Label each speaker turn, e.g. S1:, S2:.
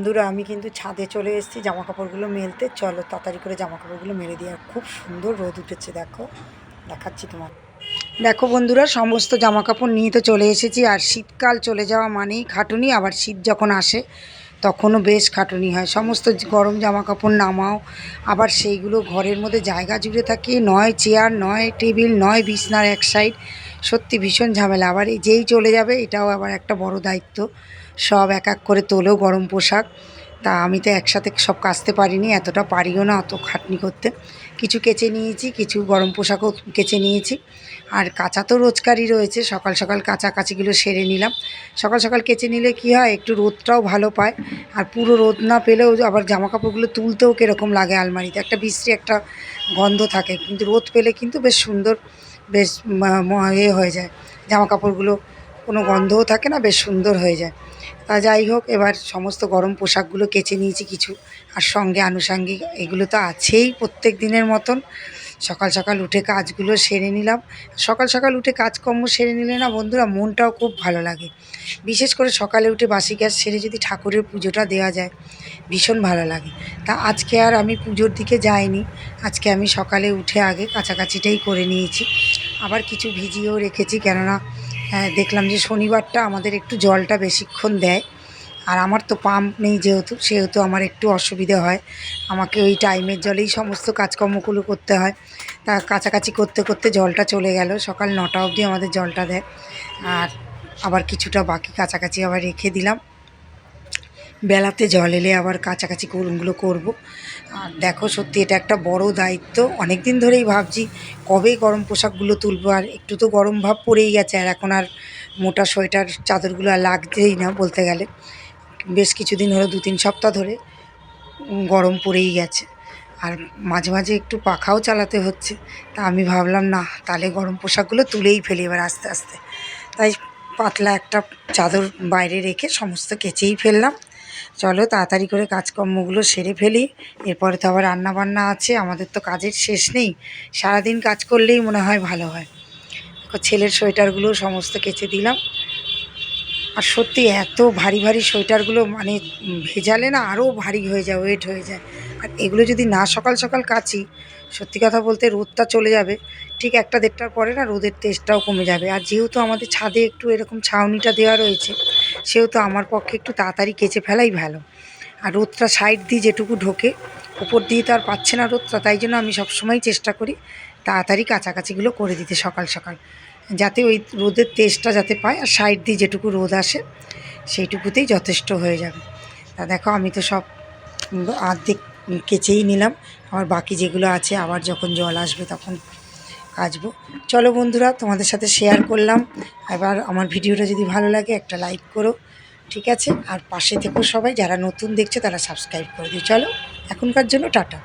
S1: বন্ধুরা, আমি কিন্তু ছাদে চলে এসেছি জামা কাপড়গুলো মেলতে। চলো তাড়াতাড়ি করে জামা কাপড়গুলো মেলে দিয়ে আর খুব সুন্দর রোদ উঠেছে, দেখো। দেখাচ্ছি তোমার। দেখো বন্ধুরা, সমস্ত জামা কাপড় নিয়ে তো চলে এসেছি, আর শীতকাল চলে যাওয়া মানেই খাটুনি, আবার শীত যখন আসে তখনও বেশ খাটুনি হয়। সমস্ত গরম জামা কাপড় নামাও, আবার সেইগুলো ঘরের মধ্যে জায়গা জুড়ে থাকে, নয় চেয়ার, নয় টেবিল, নয় বিছনার এক সাইড। সত্যি ভীষণ ঝামেলা, আবার এই যেই চলে যাবে, এটাও আবার একটা বড় দায়িত্ব। সব এক এক করে তোলেও গরম পোশাক। তা আমি তো একসাথে সব কাচতে পারিনি, এতটা পারিও না অত খাটনি করতে। কিছু কেচে নিয়েছি, কিছু গরম পোশাকও কেচে নিয়েছি। আর কাঁচা তো রোজকারই রয়েছে, সকাল সকাল কাঁচা কাচিগুলো সেরে নিলাম। সকাল সকাল কেচে নিলে কি হয়, একটু রোদটাও ভালো পায়। আর পুরো রোদ না পেলেও আবার জামা কাপড়গুলো তুলতেও কীরকম লাগে আলমারিতে। একটা বিশ্রী একটা গন্ধ থাকে, কিন্তু রোদ পেলে কিন্তু বেশ সুন্দর, বেশ এ হয়ে যায় জামা কাপড়গুলো কোনো গন্ধও থাকে না, বেশ সুন্দর হয়ে যায়। তা যাই হোক, এবার সমস্ত গরম পোশাকগুলো কেচে নিয়েছি কিছু। আর সঙ্গে আনুষাঙ্গিক এগুলো তো আছেই প্রত্যেক দিনের মতন। সকাল সকাল উঠে কাজগুলো সেরে নিলাম। সকাল সকাল উঠে কাজকর্ম সেরে নিলে না বন্ধুরা মনটাও খুব ভালো লাগে। বিশেষ করে সকালে উঠে বাসি গ্যাস সেরে যদি ঠাকুরের পুজোটা দেওয়া যায়, ভীষণ ভালো লাগে। তা আজকে আর আমি পুজোর দিকে যাইনি। আজকে আমি সকালে উঠে আগে কাছাকাছিটাই করে নিয়েছি। আবার কিছু ভিজিয়েও রেখেছি, কেননা দেখলাম যে শনিবারটা আমাদের একটু জলটা বেশিক্ষণ দেয়। আর আমার তো পাম্প নেই যেহেতু, সেহেতু আমার একটু অসুবিধে হয়। আমাকে ওই টাইমের জলেই সমস্ত কাজকর্মগুলো করতে হয়। তা কাছাকাছি করতে করতে জলটা চলে গেল। সকাল নটা অবধি আমাদের জলটা দেয়। আর আবার কিছুটা বাকি কাছাকাছি আবার রেখে দিলাম। বেলাতে জল এলে আবার কাছাকাছি কোনগুলো করব। আর দেখো সত্যি এটা একটা বড় দায়িত্ব। অনেক দিন ধরেই ভাবছি কবে গরম পোশাকগুলো তুলবো। আর একটু তো গরম ভাব পড়েই গেছে, আর এখন আর মোটা সোয়েটার, চাদরগুলো আর লাগছেই না বলতে গেলে। বেশ কিছুদিন হলো, দু তিন সপ্তাহ ধরে গরম পড়েই গেছে। আর মাঝে মাঝে একটু পাখাও চালাতে হচ্ছে। তা আমি ভাবলাম, না, তাহলে গরম পোশাকগুলো তুলেই ফেলি এবার আস্তে আস্তে। তাই পাতলা একটা চাদর বাইরে রেখে সমস্ত কেচেই ফেললাম। চলো তাড়াতাড়ি করে কাজকর্মগুলো সেরে ফেলি। এরপরে তো আবার রান্না বান্না আছে, আমাদের তো কাজের শেষ নেই। সারাদিন কাজ করলেই মনে হয় ভালো হয়। ছেলের সোয়েটারগুলো সমস্ত কেচে দিলাম। আর সত্যি এত ভারী ভারী সোয়েটারগুলো মানে ভেজালে না আরও ভারী হয়ে যায়, ওয়েট হয়ে যায়। আর এগুলো যদি না সকাল সকাল কাচি, সত্যি কথা বলতে রোদটা চলে যাবে। ঠিক একটা দেড়টার পরে না রোদের তেজটাও কমে যাবে। আর যেহেতু আমাদের ছাদে একটু এরকম ছাউনিটা দেওয়া রয়েছে সেহেতু আমার পক্ষে একটু তাড়াতাড়ি কেচে ফেলাই ভালো। আর রোদটা সাইড দিয়ে যেটুকু ঢোকে, উপর দিয়ে তো আর পাচ্ছে না রোদটা, তাই জন্য আমি সবসময় চেষ্টা করি তাড়াতাড়ি কাছাকাছিগুলো করে দিতে সকাল সকাল। যাতে ওই রোদের তেজটা যাতে পায় আর সাইড দিয়ে যেটুকু রোদ আসে, সেইটুকুতেই যথেষ্ট হয়ে যাবে। তা দেখো, আমি তো সব আর্ধেক কেচেই নিলাম। আমার বাকি যেগুলো আছে, আবার যখন জল আসবে তখন কাচবো চলো বন্ধুরা, তোমাদের সাথে শেয়ার করলাম। এবার আমার ভিডিওটা যদি ভালো লাগে, একটা লাইক করো, ঠিক আছে? আর পাশে থেকেও সবাই, যারা নতুন দেখছে তারা সাবস্ক্রাইব করে দিও। চলো, এখনকার জন্য টাটা।